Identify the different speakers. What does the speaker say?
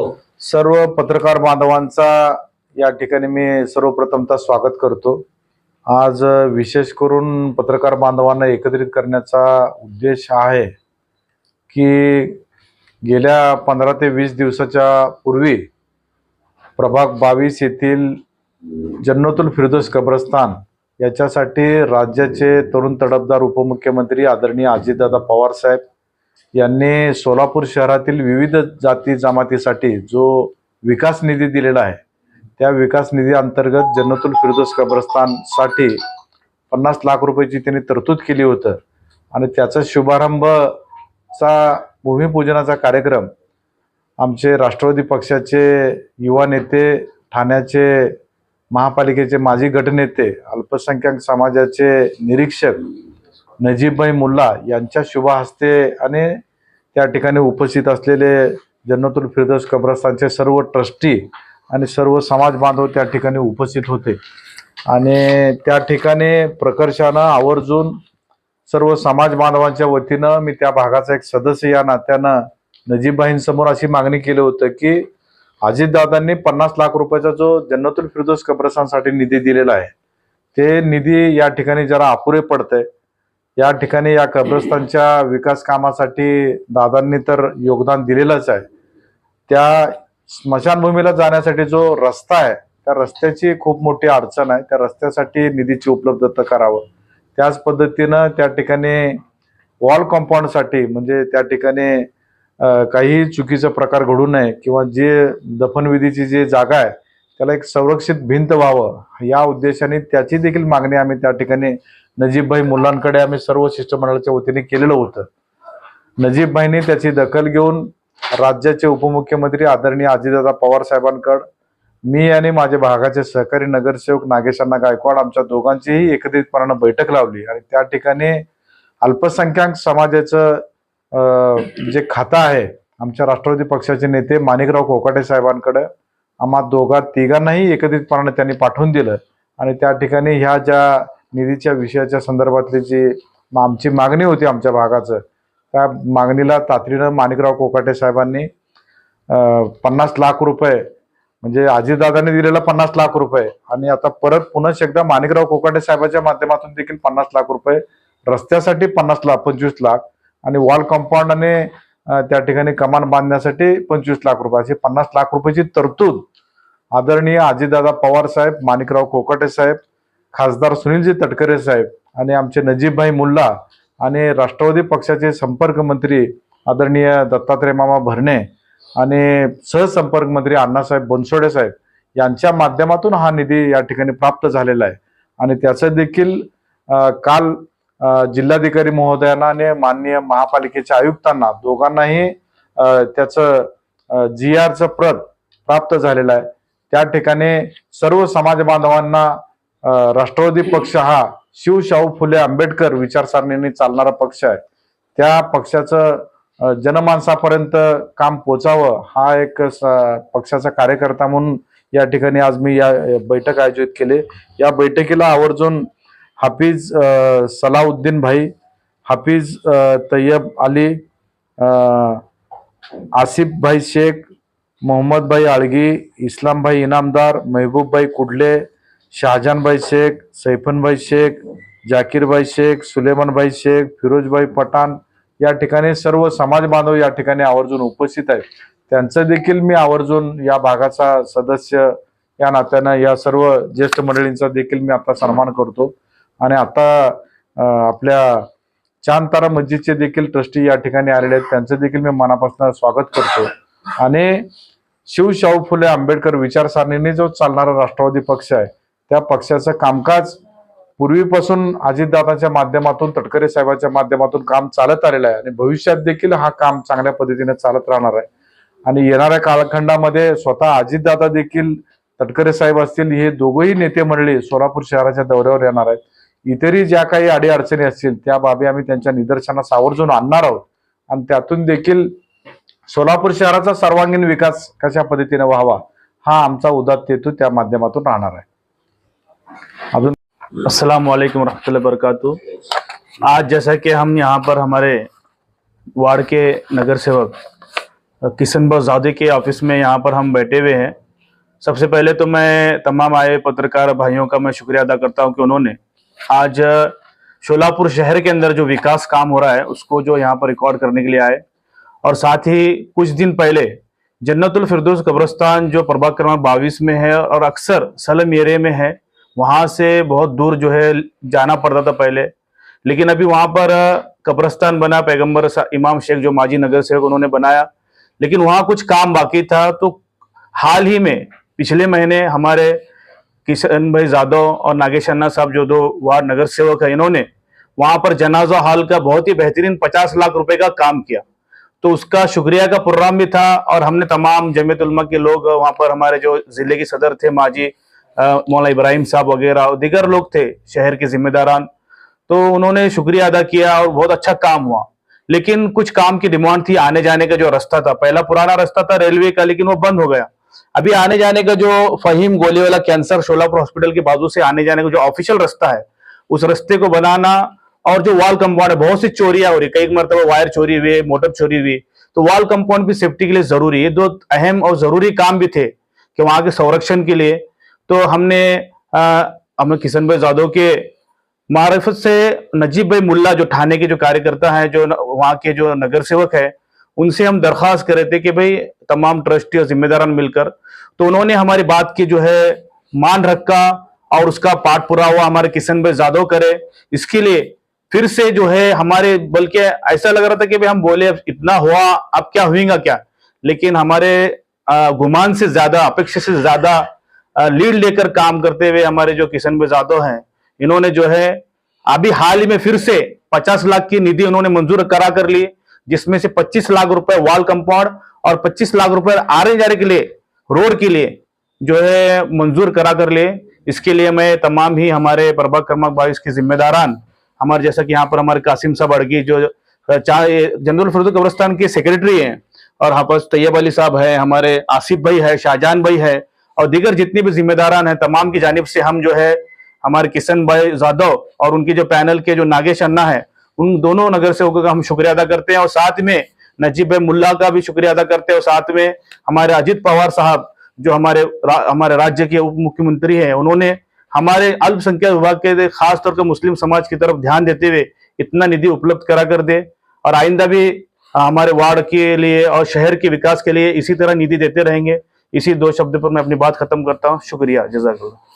Speaker 1: हो. सर्व पत्रकार बांधवांचा या ठिकाणी मी सर्वप्रथमतः स्वागत करतो. आज विशेष करून पत्रकार बांधवांना एकत्रित करण्याचा उद्देश आहे की गेल्या पंधरा ते वीस दिवसाच्या पूर्वी प्रभाग बावीस येथील जन्नतुल फिरदोस कब्रस्तान याच्यासाठी राज्याचे तरुण तडफदार उपमुख्यमंत्री आदरणीय अजितदादा पवार साहेब यांनी सोलापूर शहरातील विविध जाती जमातीसाठी जो विकास निधी दिलेला आहे त्या विकास निधी अंतर्गत जन्नतुल फिरदोस कब्रस्तानसाठी पन्नास लाख रुपयाची त्यांनी तरतूद केली होतं. आणि त्याचा शुभारंभचा भूमिपूजनाचा कार्यक्रम आमचे राष्ट्रवादी पक्षाचे युवा नेते ठाण्याचे महापालिकेचे माजी गटनेते अल्पसंख्याक समाजाचे निरीक्षक नजीबभाई मुल्ला यांच्या शुभ हस्ते आणि त्या ठिकाणी उपस्थित असलेले जन्नतुल फिरदौस कब्रस्तानचे सर्व ट्रस्टी आणि सर्व समाज बांधव त्या ठिकाणी उपस्थित होते. आणि त्या ठिकाणी प्रकर्षानं आवर्जून सर्व समाज बांधवांच्या वतीनं मी त्या भागाचा एक सदस्य या नात्यानं नजीबबाईंसमोर अशी मागणी केली होतं की अजितदादांनी पन्नास लाख रुपयाचा जो जन्नतुल फिरदोस कब्रस्तानसाठी निधी दिलेला आहे ते निधी या ठिकाणी जरा अपुरे पडतंय. या ठिकाणी या कब्रस्तानच्या विकास कामासाठी दादांनी तर योगदान दिलेलंच आहे. त्या स्मशानभूमीला जाण्यासाठी जो रस्ता आहे त्या रस्त्याची खूप मोठी अडचण आहे. त्या रस्त्यासाठी निधीची उपलब्धता करावं. त्याच पद्धतीनं त्या ठिकाणी वॉल कॉम्पाऊंडसाठी म्हणजे त्या ठिकाणी काही चुकीचा प्रकार घडू नये किंवा जे दफनविधीची जी जागा आहे त्याला एक संरक्षित भिंत व्हावं या उद्देशाने त्याची देखील मागणी आम्ही त्या ठिकाणी नजीबभाई मुलांकडे आम्ही सर्व शिष्टमंडळाच्या वतीने केलेलं होतं. नजीबभाईंनी त्याची दखल घेऊन राज्याचे उपमुख्यमंत्री आदरणीय अजितदादा पवार साहेबांकड मी आणि माझ्या भागाचे सहकारी नगरसेवक नागेशांना गायकवाड आमच्या दोघांचीही एकत्रितपणानं बैठक लावली आणि त्या ठिकाणी अल्पसंख्याक समाजाचं जे खातं आहे आमच्या राष्ट्रवादी पक्षाचे नेते माणिकराव कोकाटे साहेबांकडे आम्हा दोघा तिघांनाही एकत्रितपणाने त्यांनी पाठवून दिलं. आणि त्या ठिकाणी ह्या ज्या निधीच्या विषयाच्या संदर्भातली जी आमची मागणी होती आमच्या भागाचं त्या मागणीला तातडीनं माणिकराव कोकाटे साहेबांनी पन्नास लाख रुपये म्हणजे अजितदादांनी दिलेला पन्नास लाख रुपये आणि आता परत पुन्हा एकदा माणिकराव कोकाटे साहेबांच्या माध्यमातून देखील पन्नास लाख रुपये रस्त्यासाठी पन्नास लाख पंचवीस लाख आणि वॉल कंपाऊंडने त्या ठिकाणी कमान बांधण्यासाठी पंचवीस लाख रुपये. अशी पन्नास लाख रुपयाची तरतूद आदरणीय अजितदादा पवार साहेब माणिकराव कोकाटे साहेब खासदार सुनीलजी तटकरे साहेब आणि आमचे नजीबभाई मुल्ला आणि राष्ट्रवादी पक्षाचे संपर्क मंत्री आदरणीय दत्तात्रय मामा भरणे आणि सहसंपर्क मंत्री अण्णासाहेब बनसोडे साहेब यांच्या माध्यमातून हा निधी या ठिकाणी प्राप्त झालेला आहे. आणि त्याचं देखील काल जिल्हाधिकारी महोदयांना आणि माननीय महापालिकेच्या आयुक्तांना दोघांनाही त्याचं जी आरचं प्रत प्राप्त झालेलं आहे. त्या ठिकाणी सर्व समाज बांधवांना राष्ट्रवादी पक्ष हा शिवशाहू फुले आंबेडकर विचारसरणीने चालणारा पक्ष आहे. त्या पक्षाचं जनमानसापर्यंत काम पोचावं हा एक स- पक्षाचा कार्यकर्ता म्हणून या ठिकाणी आज मी या बैठक आयोजित केली. या बैठकीला आवर्जून हाफिज सलाउद्दीन भाई हाफिज तय्यब अली आसिफ भाई शेख मोहम्मद भाई आळगी इस्लाम भाई इनामदार महबूब भाई कुडले शहाजहानभाई शेख सैफनबाई शेख जाकीरबाई शेख सुलेमानबाई शेख फिरोजभाई पठाण या ठिकाणी सर्व समाज बांधव या ठिकाणी आवर्जून उपस्थित आहेत. त्यांचं देखील मी आवर्जून या भागाचा सदस्य या नात्यानं या सर्व ज्येष्ठ मंडळींचा देखील मी आता सन्मान करतो. आणि आता आपल्या चांदतारा मस्जिदचे देखील ट्रस्टी या ठिकाणी आलेले आहेत. त्यांचं देखील मी मनापासून स्वागत करतो. आणि शिवशाहू फुले आंबेडकर विचारसरणीने जो चालणारा राष्ट्रवादी पक्ष आहे त्या पक्षाचं कामकाज पूर्वीपासून अजितदादाच्या माध्यमातून तटकरे साहेबांच्या माध्यमातून काम चालत आलेलं आहे आणि भविष्यात देखील हा काम चांगल्या पद्धतीने चालत राहणार आहे. आणि येणाऱ्या कालखंडामध्ये स्वतः अजितदादा देखील तटकरे साहेब असतील हे दोघंही नेते मंडळी सोलापूर शहराच्या दौऱ्यावर येणार आहेत. इतरही ज्या काही अडीअडचणी असतील त्या बाबी आम्ही त्यांच्या निदर्शनास आवर्जून आणणार आहोत. आणि त्यातून देखील सोलापूर शहराचा सर्वांगीण विकास कशा पद्धतीने व्हावा हा आमचा उदात्त हेतू त्या माध्यमातून राहणार आहे.
Speaker 2: अस्सलाम वालेकुम रहमतुल्लाहि आज जैसा कि हम यहाँ पर हमारे वार्ड के नगर सेवक किशन जादे के ऑफ़िस में यहाँ पर हम बैठे हुए हैं। सबसे पहले तो मैं तमाम आए पत्रकार भाइयों का मैं शुक्रिया अदा करता हूँ कि उन्होंने आज शोलापुर शहर के अंदर जो विकास काम हो रहा है, उसको जो यहाँ पर रिकॉर्ड करने के लिए आए। और साथ ही कुछ दिन पहले जन्नतुल फिरदौस कब्रस्तान जो प्रभाग क्रमांक बाईस में है और अक्सर सलम एरिया में है वहाँ से बहुत दूर जो है जाना पड़ता था पहले। लेकिन अभी वहाँ पर कब्रस्तान बना, पैगंबर सा- इमाम शेख जो माजी नगर सेवक उन्होंने बनाया। लेकिन वहाँ कुछ काम बाकी था। तो हाल ही में, पिछले महीने हमारे किशन भाई जादव और नागेश अन्ना साहब जो दो वार्ड नगर सेवक है, इन्होंने वहाँ पर जनाजा हॉल का बहुत ही बेहतरीन पचास लाख रुपए का काम किया। तो उसका शुक्रिया का प्रोग्राम भी था और हमने तमाम जमीयत उलमा के लोग, वहाँ पर हमारे जो ज़िले के सदर थे माजी मौला इब्राहिम साहब वगैरह और दीगर लोग थे शहर के जिम्मेदारान। तो उन्होंने शुक्रिया अदा किया और बहुत अच्छा काम हुआ। लेकिन कुछ काम की डिमांड थी आने जाने का जो रास्ता था। पहला पुराना रास्ता था रेलवे का, लेकिन वो बंद हो गया। अभी आने जाने का जो फहीम गोली वाला कैंसर शोलापुर हॉस्पिटल के बाजू से आने जाने का जो ऑफिशियल रास्ता है, उस रास्ते को बनाना और जो वॉल कंपाउंड है, बहुत सी चोरियाँ हो रही कई मरतबा वायर चोरी हुई, मोटर चोरी हुई। तो वॉल कंपाउंड भी सेफ्टी के लिए ज़रूरी है। दो अहम और ज़रूरी काम भी थे कि वहाँ के संरक्षण के लिए तो हमने अ, हमें किशन भाई जादव के मार्फत से नजीब भाई मुल्ला जो थाने के जो कार्यकर्ता हैं जो वहाँ के जो नगर सेवक है उनसे हम दरख्वास्त कर थे कि भाई तमाम ट्रस्टी और जिम्मेदारान मिलकर तो उन्होंने हमारी बात की जो है मान रखा और उसका पाठ पूरा हुआ हमारे किशन भाई जादव करे। इसके लिए फिर से जो है हमारे बल्कि ऐसा लग रहा था कि भाई हम बोले इतना हुआ अब क्या हुएगा क्या? लेकिन हमारे गुमान से ज़्यादा अपेक्षा से ज़्यादा लीड लेकर काम करते हुए हमारे जो किशन भाई जादव हैं, इन्होंने जो है, अभी हाल ही में फिर से 50 लाख की निधि उन्होंने मंजूर करा कर ली, जिसमें से 25 लाख रुपए वॉल कंपाउंड और 25 लाख रुपए आने जाने के लिए, रोड के लिए जो है मंजूर करा कर लिए। इसके लिए मैं तमाम ही हमारे प्रभाग क्रमांक भाई इसके जिम्मेदारान, हमारे जैसा कि यहाँ पर हमारे कासिम साहब अड़गी जो जनरल फरदू कब्रस्तान के सेक्रेटरी हैं, और यहाँ पर तैयब अली साहब है, हमारे आसिफ भाई है, शाहजहान भाई है और दीगर जितने भी जिम्मेदारान हैं तमाम की जानब से हम जो है हमारे किशन भाई जादव और उनके जो पैनल के जो नागेश अन्ना है उन दोनों नगर सेवकों का हम शुक्रिया अदा करते हैं। और साथ में नजीब भाई मुल्ला का भी शुक्रिया अदा करते हैं। और साथ में हमारे अजित पवार साहब जो हमारे रा, हमारे राज्य के उप मुख्यमंत्री हैं उन्होंने हमारे अल्पसंख्यक विभाग के खास तौर पर मुस्लिम समाज की तरफ़ ध्यान देते हुए इतना निधि उपलब्ध करा कर दे। और आइंदा भी हमारे वार्ड के लिए और शहर के विकास के लिए इसी तरह निधि देते रहेंगे। इसी दो शब्द पर मैं अपनी बात खत्म करता हूँ। शुक्रिया जजाकल्ला